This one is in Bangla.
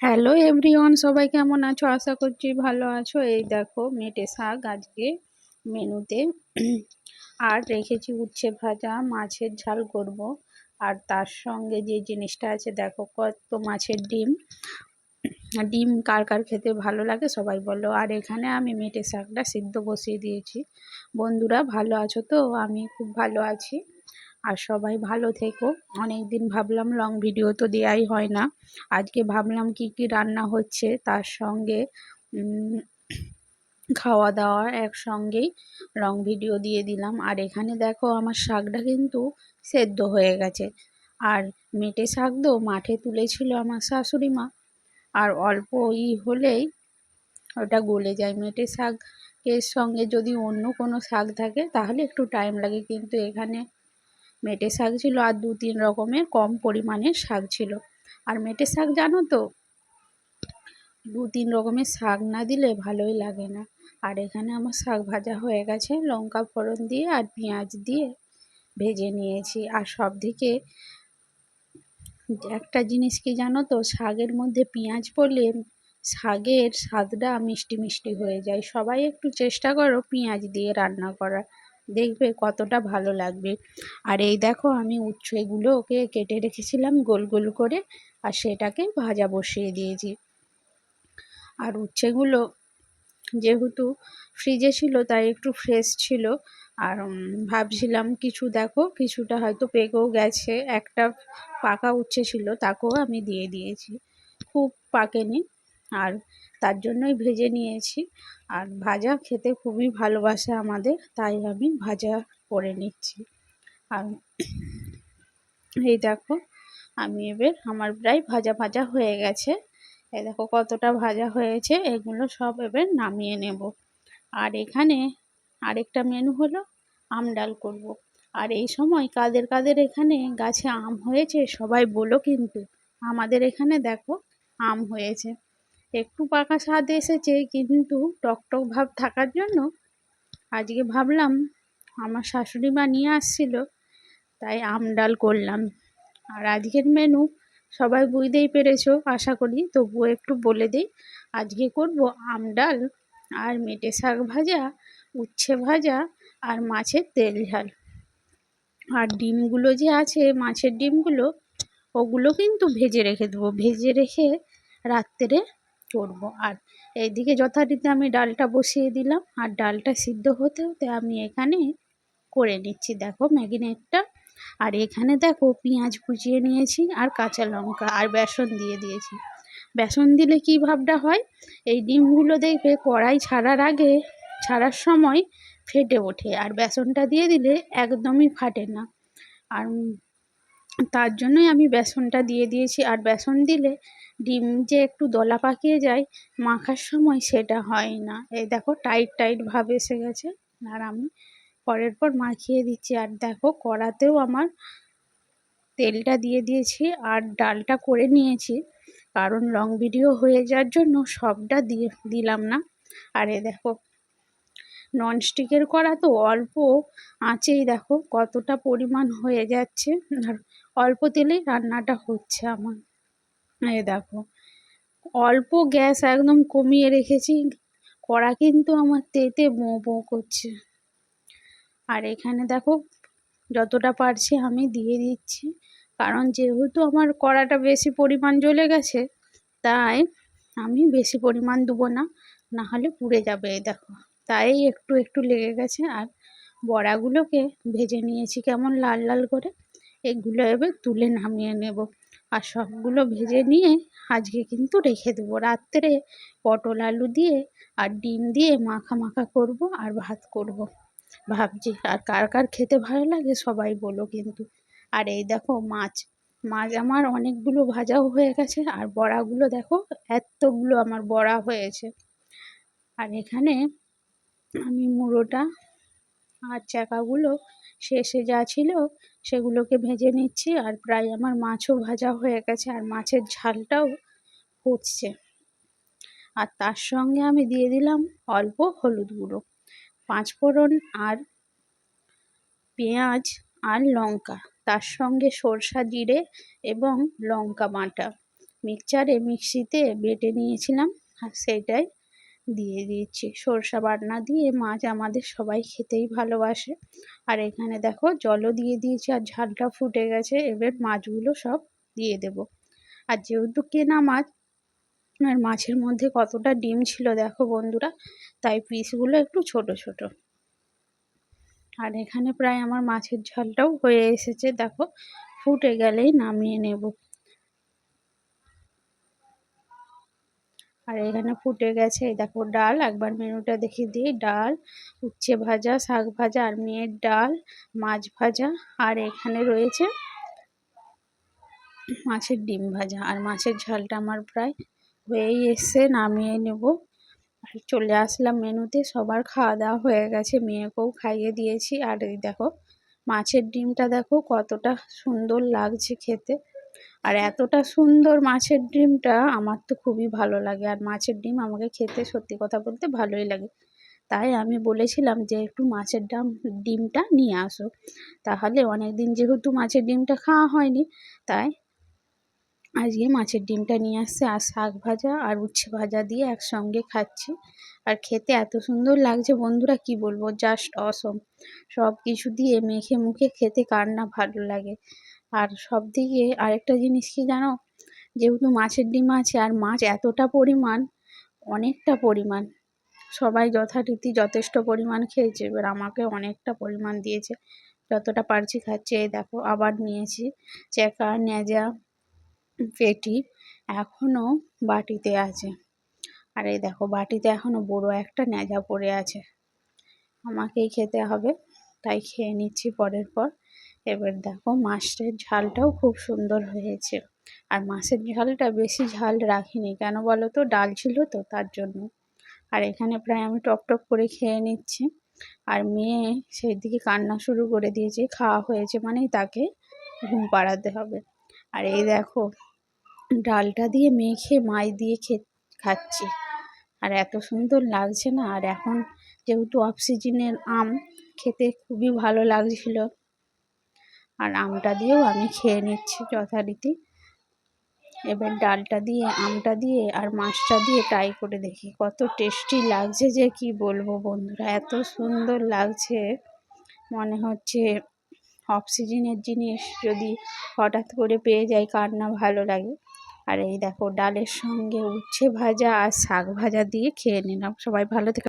হ্যালো এভরিওয়ান সবাই কেমন আছো? আশা করছি ভালো আছো। এই দেখো, মেটে শাক আজকে মেনুতে। আর রেখেছি উচ্ছে ভাজা, মাছের ঝাল করব। আর তার সঙ্গে যে জিনিসটা আছে, দেখো কত মাছের ডিম। ডিম কার কার খেতে ভালো লাগে সবাই বলো। আর এখানে আমি মেটে শাকটা সিদ্ধ বসিয়ে দিয়েছি। বন্ধুরা, ভালো আছো তো? আমি খুব ভালো আছি। আর সবাই ভালো থেকো। অনেক দিন ভাবলাম লং ভিডিও তো দেওয়াই হয় না। আজকে ভাবলাম কি কি রান্না হচ্ছে তার সঙ্গে খাওয়া দাওয়া একসঙ্গেই লং ভিডিও দিয়ে দিলাম। আর এখানে দেখো আমার শাকটা কিন্তু সেদ্ধ হয়ে গেছে। আর মেটে শাক তো মাঠে তুলেছিল আমার শাশুড়ি মা। আর অল্প ই হলেই ওটা গলে যায়। মেটে শাক এর সঙ্গে যদি অন্য কোনো শাক থাকে তাহলে একটু টাইম লাগে। কিন্তু এখানে মেটে শাক ছিল আর দু তিন রকমের কম পরিমাণের শাক ছিল। আর মেটে শাক জানো তো? দু তিন রকমের শাক না দিলে ভালোই লাগে না। আর এখানে আমার শাক ভাজা হয়ে গেছে, লঙ্কা ফোড়ন দিয়ে আর পেঁয়াজ দিয়ে ভেজে নিয়েছি। আর সব থেকে একটা জিনিস কি জানো তো? শাকের মধ্যে পেঁয়াজ পড়লে শাকের স্বাদটা মিষ্টি মিষ্টি হয়ে যায়। সবাই একটু চেষ্টা করো পেঁয়াজ দিয়ে রান্না করার। দেখবে কতটা ভালো লাগবে। আর এই দেখো আমি উচ্ছেগুলো ওকে কেটে রেখেছিলাম গোল গোল করে আর সেটাকে ভাজা বসিয়ে দিয়েছি। আর উচ্ছেগুলো যেহেতু ফ্রিজে ছিল তাই একটু ফ্রেশ ছিল। আর ভাবছিলাম কিছু দেখো, কিছুটা হয়তো পেকেও গেছে। একটা পাকা উচ্ছে ছিল তাকেও আমি দিয়ে দিয়েছি। খুব পাকেনি। আর তার জন্যই ভেজে নিয়েছি। আর ভাজা খেতে খুবই ভালোবাসে আমাদের, তাই আমি ভাজা করে নিচ্ছি। আর এই দেখো, আমি এবার আমার প্রায় ভাজা ভাজা হয়ে গেছে। এ দেখো কতটা ভাজা হয়েছে, এগুলো সব এবার নামিয়ে নেব। আর এখানে আরেকটা মেনু হলো আম ডাল করব। আর এই সময় কাদের কাদের এখানে গাছে আম হয়েছে সবাই বলো কিন্তু, আমাদের এখানে দেখো আম হয়েছে। একটু পাকা স্বাদ এসেছে, কিন্তু টকটক ভাব থাকার জন্য আজকে ভাবলাম আমার শাশুড়ি মা নিয়ে আসছিল, তাই আম ডাল করলাম। আর আজকের মেনু সবাই বুঝতেই পেরেছ, আশা করি তবুও একটু বলে দিই, আজকে করব আম ডাল আর মেটে শাক ভাজা, উচ্ছে ভাজা আর মাছের তেল ঝাল। আর ডিমগুলো যে আছে, মাছের ডিমগুলো, ওগুলো কিন্তু ভেজে রেখে দেবো। ভেজে রেখে রাত্রে করব। আর এইদিকে যথারীতি আমি ডালটা বসিয়ে দিলাম। আর ডালটা সিদ্ধ হতে হতে আমি এখানে করে নিচ্ছি। দেখো ম্যাগিনেটটা। আর এখানে দেখো পেঁয়াজ কুচিয়ে নিয়েছি আর কাঁচা লঙ্কা আর বেসন দিয়ে দিয়েছি। বেসন দিলে কী ভাবটা হয়? এই ডিমগুলো দেখবে কড়াই ছাড়ার আগে ছাড়ার সময় ফেটে ওঠে। আর বেসনটা দিয়ে দিলে একদমই ফাটে না। আর তার জন্যই আমি বেসনটা দিয়ে দিয়েছি। আর বেসন দিলে ডিম যে একটু দলা পাকিয়ে যায়, মাখার সময় সেটা হয় না। এই দেখো, টাইট টাইট ভাব এসে গেছে। আর আমি পরের পর মাখিয়ে দিচ্ছি। আর দেখো, কড়াতেও আমার তেলটা দিয়ে দিয়েছি আর ডালটা করে নিয়েছি। কারণ লং ভিডিও হয়ে যাওয়ার জন্য সবটা দিয়ে দিলাম না। আর এ দেখো ননস্টিকের কড়া তো অল্প আঁচেই দেখো কতটা পরিমাণ হয়ে যাচ্ছে। আর অল্প তেলেই রান্নাটা হচ্ছে আমার। এ দেখো, অল্প গ্যাস একদম কমিয়ে রেখেছি, কড়া কিন্তু আমার তেতে বোঁ বোঁ করছে। আর এখানে দেখো যতটা পারছি আমি দিয়ে দিচ্ছি, কারণ যেহেতু আমার কড়াটা বেশি পরিমাণ জ্বলে গেছে, তাই আমি বেশি পরিমাণ দেবো না, নাহলে পুড়ে যাবে দেখো। তাই একটু একটু লেগে গেছে। আর বড়াগুলোকে ভেজে নিয়েছি কেমন লাল লাল করে। এগুলো এবার তুলে নামিয়ে নেব। আর সবগুলো ভেজে নিয়ে আজকে কিন্তু রেখে দেবো। রাত্রে পটল আলু দিয়ে আর ডিম দিয়ে মাখা মাখা করব আর ভাত করব। ভাবছি আর কার কার খেতে ভালো লাগে সবাই বলো কিন্তু। আর এই দেখো মাছ মাছ আমার অনেকগুলো ভাজাও হয়ে গেছে। আর বড়াগুলো দেখো এতগুলো আমার বড়া হয়েছে। আর এখানে আমি মুড়োটা আর চাকাগুলো শেষে যা ছিল সেগুলোকে ভেজে নিচ্ছি আর প্রায় আমার মাছও ভাজা হয়ে গেছে আর মাছের ঝালটাও ফুটছে। আর তার সঙ্গে আমি দিয়ে দিলাম অল্প হলুদ গুঁড়ো পাঁচফোড়ন আর পেঁয়াজ আর লঙ্কা, তার সঙ্গে সরষা জিরে এবং লঙ্কা বাটা। মিক্সচারে মিক্সিতে বেটে নিয়েছিলাম আর সেইটাই দিয়ে দিয়েছি। সরষা বাটনা দিয়ে মাছ আমাদের সবাই খেতেই ভালোবাসে। আর এখানে দেখো জলও দিয়ে দিয়েছি আর ঝালটা ফুটে গেছে, এবার মাছগুলো সব দিয়ে দেব। আর যেহেতু কেনা মাছ, আর মাছের মধ্যে কতটা ডিম ছিল দেখো বন্ধুরা, তাই পিসগুলো একটু ছোট ছোট। আর এখানে প্রায় আমার মাছের ঝালটাও হয়ে এসেছে, দেখো ফুটে গেলেই নামিয়ে নেব। আর এখানে ফুটে গেছে। দেখো ডাল, একবার মেনুটা দেখে দিই। ডাল, উচ্ছে ভাজা, শাক ভাজা আর মেয়ের ডাল, মাছ ভাজা আর এখানে রয়েছে মাছের ডিম ভাজা। আর মাছের ঝালটা আমার প্রায় হয়েই এসছে, নামিয়ে নেব। আর চলে আসলাম মেনুতে, সবার খাওয়া দাওয়া হয়ে গেছে, মেয়েকেও খাইয়ে দিয়েছি। আর এই দেখো, মাছের ডিমটা দেখো কতটা সুন্দর লাগছে খেতে। আর এতটা সুন্দর মাছের ডিমটা আমার তো খুবই ভালো লাগে। আর মাছের ডিম আমাকে খেতে সত্যি কথা বলতে ভালোই লাগে। তাই আমি বলেছিলাম যে একটু মাছের ডাম ডিমটা নিয়ে আসো। তাহলে অনেক দিন যেহেতু মাছের ডিমটা খাওয়া হয়নি তাই আজকে মাছের ডিমটা নিয়ে আসছে। আর শাক ভাজা আর উচ্ছে ভাজা দিয়ে একসঙ্গে খাচ্ছি। আর খেতে এত সুন্দর লাগছে বন্ধুরা কি বলব? Just awesome. সব কিছু দিয়ে মেখে মুখে খেতে কার না ভালো লাগে। আর সব দিকে আরেকটা জিনিস কি জানো? যেহেতু মাছের ডিম আছে আর মাছ এতটা পরিমাণ, অনেকটা পরিমাণ, সবাই যথারীতি যথেষ্ট পরিমাণ খেয়েছে। এবার আমাকে অনেকটা পরিমাণ দিয়েছে, যতটা পারছি খাচ্ছি। এই দেখো, আবার নিয়েছি চেকা নেজা পেটি এখনও বাটিতে আছে। আর এই দেখো, বাটিতে এখনও বড় একটা ন্যাজা পড়ে আছে। আমাকেই খেতে হবে, তাই খেয়ে নিচ্ছি পরের পর। এবার দেখো মাছের ঝালটাও খুব সুন্দর হয়েছে। আর মাছের ঝালটা বেশি ঝাল রাখিনি। কেন বলো তো ডাল ছিল তো, তার জন্য। আর এখানে প্রায় আমি টক টক করে খেয়ে নিচ্ছি। আর মেয়ে সেই দিকে কান্না শুরু করে দিয়েছে, খাওয়া হয়েছে মানেই তাকে ঘুম পাড়াতে হবে। আর এই দেখো, ডালটা দিয়ে মেখে মাই দিয়ে খে, খাচ্ছি। আর এত সুন্দর লাগছে না? আর এখন যেহেতু অফ সিজনের আম খেতে খুবই ভালো লাগছিল আর আমটা দিয়েও আমি খেয়ে নিচ্ছি যথারীতি। এবার ডালটা দিয়ে, আমটা দিয়ে আর মাছটা দিয়ে ট্রাই করে দেখি। কত টেস্টি লাগছে যে কি বলব বন্ধুরা, এত সুন্দর লাগছে। মনে হচ্ছে অফ সিজনের জিনিস যদি হঠাৎ করে পেয়ে যাই কার না ভালো লাগে। আর এই দেখো, ডালের সঙ্গে উচ্ছে ভাজা আর শাক ভাজা দিয়ে খেয়ে নিলাম। সবাই ভালো থেকে।